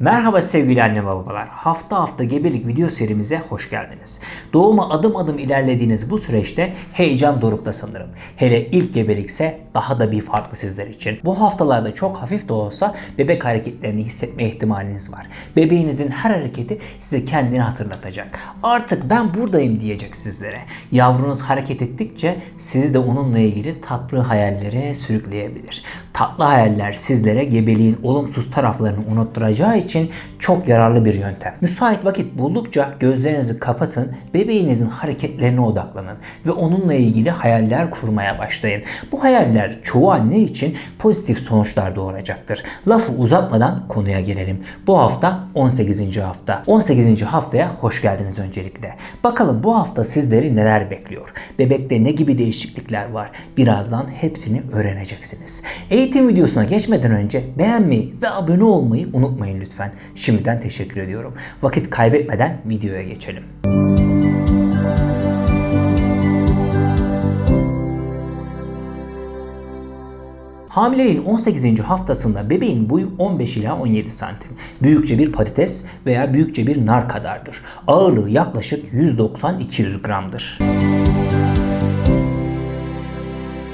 Merhaba sevgili anne babalar. Hafta hafta gebelik video serimize hoş geldiniz. Doğuma adım adım ilerlediğiniz bu süreçte heyecan dorukta sanırım. Hele ilk gebelikse daha da bir farklı sizler için. Bu haftalarda çok hafif de olsa bebek hareketlerini hissetme ihtimaliniz var. Bebeğinizin her hareketi size kendini hatırlatacak. Artık ben buradayım diyecek sizlere. Yavrunuz hareket ettikçe sizi de onunla ilgili tatlı hayallere sürükleyebilir. Tatlı hayaller sizlere gebeliğin olumsuz taraflarını unutturacağı için çok yararlı bir yöntem. Müsait vakit buldukça gözlerinizi kapatın, bebeğinizin hareketlerine odaklanın ve onunla ilgili hayaller kurmaya başlayın. Bu hayaller çoğu anne için pozitif sonuçlar doğuracaktır. Lafı uzatmadan konuya gelelim. Bu hafta 18. hafta. 18. haftaya hoş geldiniz öncelikle. Bakalım bu hafta sizleri neler bekliyor? Bebekte ne gibi değişiklikler var? Birazdan hepsini öğreneceksiniz. Eğitim videosuna geçmeden önce beğenmeyi ve abone olmayı unutmayın lütfen. Şimdiden teşekkür ediyorum. Vakit kaybetmeden videoya geçelim. Hamileliğin 18. haftasında bebeğin boyu 15 ila 17 santim. Büyükçe bir patates veya büyükçe bir nar kadardır. Ağırlığı yaklaşık 190-200 gramdır.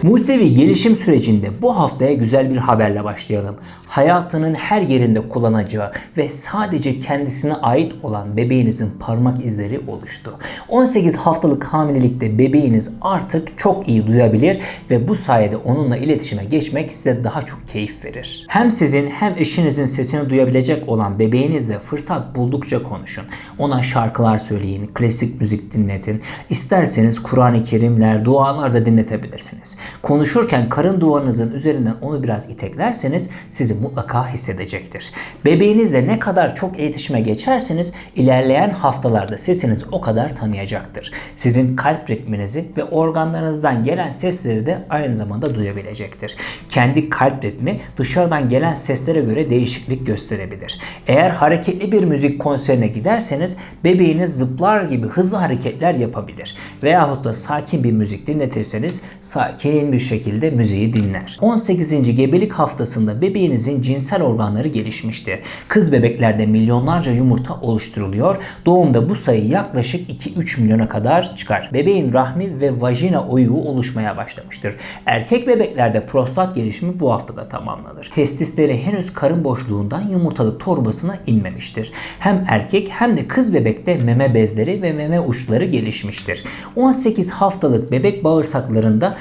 Mucizevi gelişim sürecinde bu haftaya güzel bir haberle başlayalım. Hayatının her yerinde kullanacağı ve sadece kendisine ait olan bebeğinizin parmak izleri oluştu. 18 haftalık hamilelikte bebeğiniz artık çok iyi duyabilir ve bu sayede onunla iletişime geçmek size daha çok keyif verir. Hem sizin hem eşinizin sesini duyabilecek olan bebeğinizle fırsat buldukça konuşun. Ona şarkılar söyleyin, klasik müzik dinletin. İsterseniz Kur'an-ı Kerimler, dualar da dinletebilirsiniz. Konuşurken karın duvarınızın üzerinden onu biraz iteklerseniz sizi mutlaka hissedecektir. Bebeğinizle ne kadar çok iletişime geçerseniz ilerleyen haftalarda sesiniz o kadar tanıyacaktır. Sizin kalp ritminizi ve organlarınızdan gelen sesleri de aynı zamanda duyabilecektir. Kendi kalp ritmi dışarıdan gelen seslere göre değişiklik gösterebilir. Eğer hareketli bir müzik konserine giderseniz bebeğiniz zıplar gibi hızlı hareketler yapabilir. Veyahut da sakin bir müzik dinletirseniz sakin bir şekilde müziği dinler. 18. gebelik haftasında bebeğinizin cinsel organları gelişmiştir. Kız bebeklerde milyonlarca yumurta oluşturuluyor. Doğumda bu sayı yaklaşık 2-3 milyona kadar çıkar. Bebeğin rahmi ve vajina oyuğu oluşmaya başlamıştır. Erkek bebeklerde prostat gelişimi bu haftada tamamlanır. Testisleri henüz karın boşluğundan yumurtalık torbasına inmemiştir. Hem erkek hem de kız bebekte meme bezleri ve meme uçları gelişmiştir. 18 haftalık bebek bağırsaklarında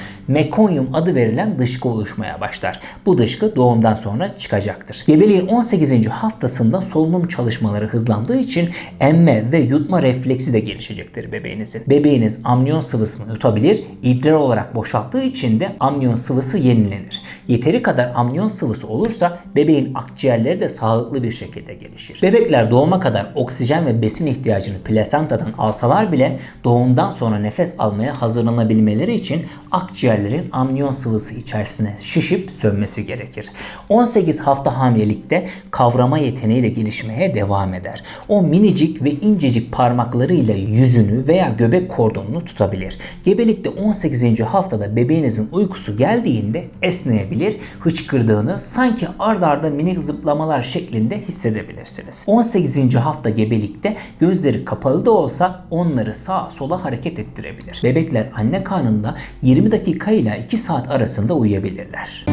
mekonyum adı verilen dışkı oluşmaya başlar. Bu dışkı doğumdan sonra çıkacaktır. Gebeliğin 18. haftasında solunum çalışmaları hızlandığı için emme ve yutma refleksi de gelişecektir bebeğinizin. Bebeğiniz amniyon sıvısını yutabilir, idrar olarak boşalttığı için de amniyon sıvısı yenilenir. Yeteri kadar amniyon sıvısı olursa bebeğin akciğerleri de sağlıklı bir şekilde gelişir. Bebekler doğuma kadar oksijen ve besin ihtiyacını plasentadan alsalar bile doğumdan sonra nefes almaya hazırlanabilmeleri için akciğerlerin amniyon sıvısı içerisine şişip sönmesi gerekir. 18 hafta hamilelikte kavrama yeteneği de gelişmeye devam eder. O minicik ve incecik parmaklarıyla yüzünü veya göbek kordonunu tutabilir. Gebelikte 18. haftada bebeğinizin uykusu geldiğinde esneyebilir, hıçkırdığını sanki ard arda minik zıplamalar şeklinde hissedebilirsiniz. 18. hafta gebelikte gözleri kapalı da olsa onları sağa sola hareket ettirebilir. Bebekler anne karnında 20 dakika ile 2 saat arasında uyuyabilirler.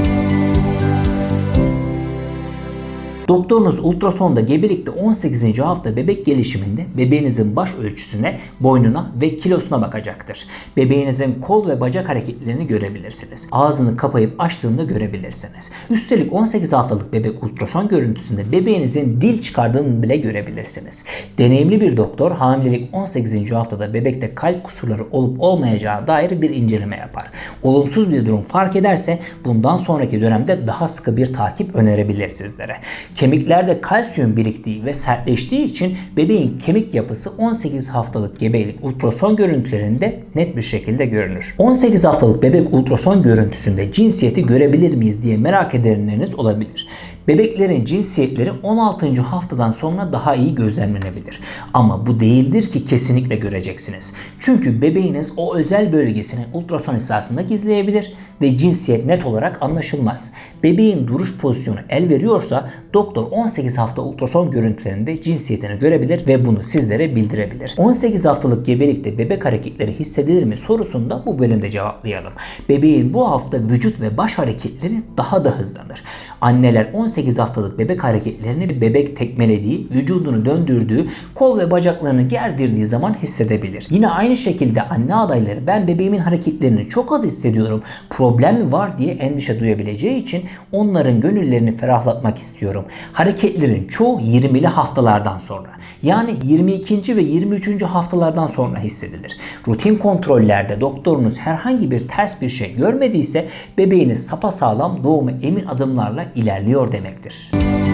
Doktorunuz ultrasonda gebelikte 18. hafta bebek gelişiminde bebeğinizin baş ölçüsüne, boynuna ve kilosuna bakacaktır. Bebeğinizin kol ve bacak hareketlerini görebilirsiniz. Ağzını kapayıp açtığında görebilirsiniz. Üstelik 18 haftalık bebek ultrason görüntüsünde bebeğinizin dil çıkardığını bile görebilirsiniz. Deneyimli bir doktor hamilelik 18. haftada bebekte kalp kusurları olup olmayacağı dair bir inceleme yapar. Olumsuz bir durum fark ederse bundan sonraki dönemde daha sıkı bir takip önerebilir sizlere. Kemiklerde kalsiyum biriktiği ve sertleştiği için bebeğin kemik yapısı 18 haftalık gebelik ultrason görüntülerinde net bir şekilde görünür. 18 haftalık bebek ultrason görüntüsünde cinsiyeti görebilir miyiz diye merak edenleriniz olabilir. Bebeklerin cinsiyetleri 16. haftadan sonra daha iyi gözlemlenebilir. Ama bu değildir ki kesinlikle göreceksiniz. Çünkü bebeğiniz o özel bölgesini ultrason esasında gizleyebilir ve cinsiyet net olarak anlaşılmaz. Bebeğin duruş pozisyonu el veriyorsa doktor 18 hafta ultrason görüntülerinde cinsiyetini görebilir ve bunu sizlere bildirebilir. 18 haftalık gebelikte bebek hareketleri hissedilir mi sorusunda bu bölümde cevaplayalım. Bebeğin bu hafta vücut ve baş hareketleri daha da hızlanır. Anneler 18 haftalık bebek hareketlerini bebek tekmelediği, vücudunu döndürdüğü, kol ve bacaklarını gerdirdiği zaman hissedebilir. Yine aynı şekilde anne adayları ben bebeğimin hareketlerini çok az hissediyorum, problem var diye endişe duyabileceği için onların gönüllerini ferahlatmak istiyorum. Hareketlerin çoğu 20'li haftalardan sonra yani 22. ve 23. haftalardan sonra hissedilir. Rutin kontrollerde doktorunuz herhangi bir ters bir şey görmediyse bebeğiniz sapasağlam doğuma emin adımlarla ilerliyor demektir.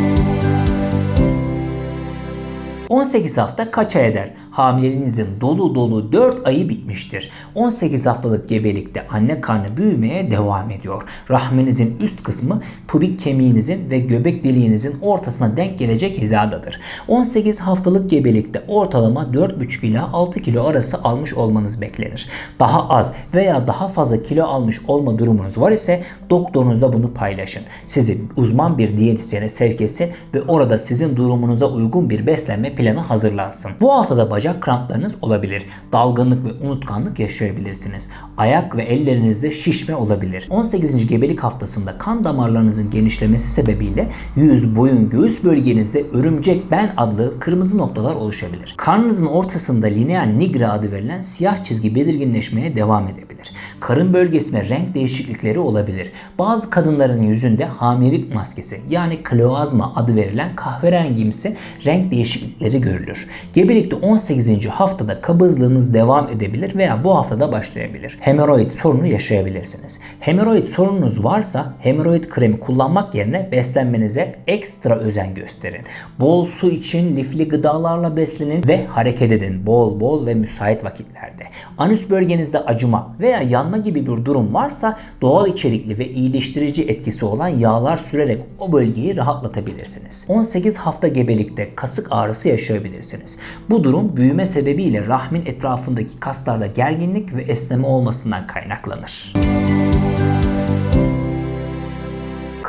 18 hafta kaç ay eder? Hamileliğinizin dolu dolu 4 ayı bitmiştir. 18 haftalık gebelikte anne karnı büyümeye devam ediyor. Rahminizin üst kısmı pubik kemiğinizin ve göbek deliğinizin ortasına denk gelecek hizadadır. 18 haftalık gebelikte ortalama 4,5 ila 6 kilo arası almış olmanız beklenir. Daha az veya daha fazla kilo almış olma durumunuz var ise doktorunuzla bunu paylaşın. Sizi uzman bir diyetisyene sevk etsin ve orada sizin durumunuza uygun bir beslenme planı hazırlansın. Bu haftada bacak kramplarınız olabilir. Dalgınlık ve unutkanlık yaşayabilirsiniz. Ayak ve ellerinizde şişme olabilir. 18. gebelik haftasında kan damarlarınızın genişlemesi sebebiyle yüz, boyun, göğüs bölgenizde örümcek ben adlı kırmızı noktalar oluşabilir. Karnınızın ortasında lineal nigra adı verilen siyah çizgi belirginleşmeye devam edebilir. Karın bölgesinde renk değişiklikleri olabilir. Bazı kadınların yüzünde hamilelik maskesi yani kloazma adı verilen kahverengimsi renk değişiklikleri görülür. Gebelikte 18. haftada kabızlığınız devam edebilir veya bu haftada başlayabilir. Hemoroid sorunu yaşayabilirsiniz. Hemoroid sorununuz varsa hemoroid kremi kullanmak yerine beslenmenize ekstra özen gösterin. Bol su için lifli gıdalarla beslenin ve hareket edin bol bol ve müsait vakitlerde. Anüs bölgenizde acıma veya yanma gibi bir durum varsa doğal içerikli ve iyileştirici etkisi olan yağlar sürerek o bölgeyi rahatlatabilirsiniz. 18 hafta gebelikte kasık ağrısı yaşayabilirsiniz. Bu durum büyüme sebebiyle rahmin etrafındaki kaslarda gerginlik ve esneme olmasından kaynaklanır.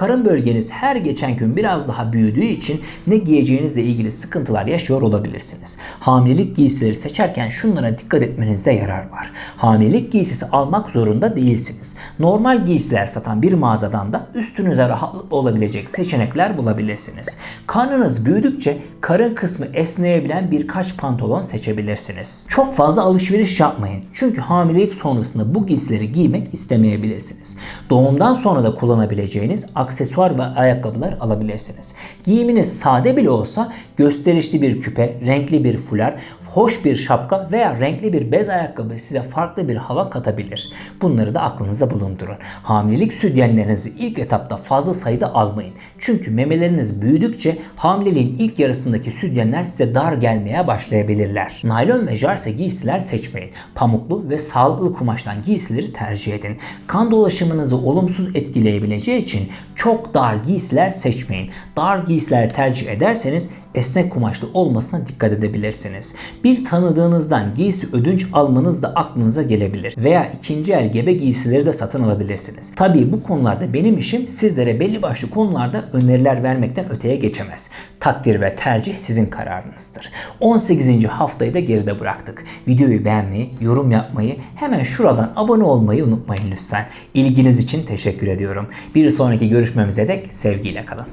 Karın bölgeniz her geçen gün biraz daha büyüdüğü için ne giyeceğinizle ilgili sıkıntılar yaşıyor olabilirsiniz. Hamilelik giysileri seçerken şunlara dikkat etmenizde yarar var. Hamilelik giysisi almak zorunda değilsiniz. Normal giysiler satan bir mağazadan da üstünüze rahatlıkla olabilecek seçenekler bulabilirsiniz. Karnınız büyüdükçe karın kısmı esneyebilen birkaç pantolon seçebilirsiniz. Çok fazla alışveriş yapmayın. Çünkü hamilelik sonrasında bu giysileri giymek istemeyebilirsiniz. Doğumdan sonra da kullanabileceğiniz aksesuar ve ayakkabılar alabilirsiniz. Giyiminiz sade bile olsa gösterişli bir küpe, renkli bir fular, hoş bir şapka veya renkli bir bez ayakkabı size farklı bir hava katabilir. Bunları da aklınızda bulundurun. Hamilelik sütyenlerinizi ilk etapta fazla sayıda almayın. Çünkü memeleriniz büyüdükçe hamileliğin ilk yarısındaki sütyenler size dar gelmeye başlayabilirler. Naylon ve jarse giysiler seçmeyin. Pamuklu ve sağlıklı kumaştan giysileri tercih edin. Kan dolaşımınızı olumsuz etkileyebileceği için çok dar giysiler seçmeyin. Dar giysiler tercih ederseniz esnek kumaşlı olmasına dikkat edebilirsiniz. Bir tanıdığınızdan giysi ödünç almanız da aklınıza gelebilir. Veya ikinci el gebe giysileri de satın alabilirsiniz. Tabii bu konularda benim işim sizlere belli başlı konularda öneriler vermekten öteye geçemez. Takdir ve tercih sizin kararınızdır. 18. haftayı da geride bıraktık. Videoyu beğenmeyi, yorum yapmayı, hemen şuradan abone olmayı unutmayın lütfen. İlginiz için teşekkür ediyorum. Bir sonraki görüşmemize dek sevgiyle kalın.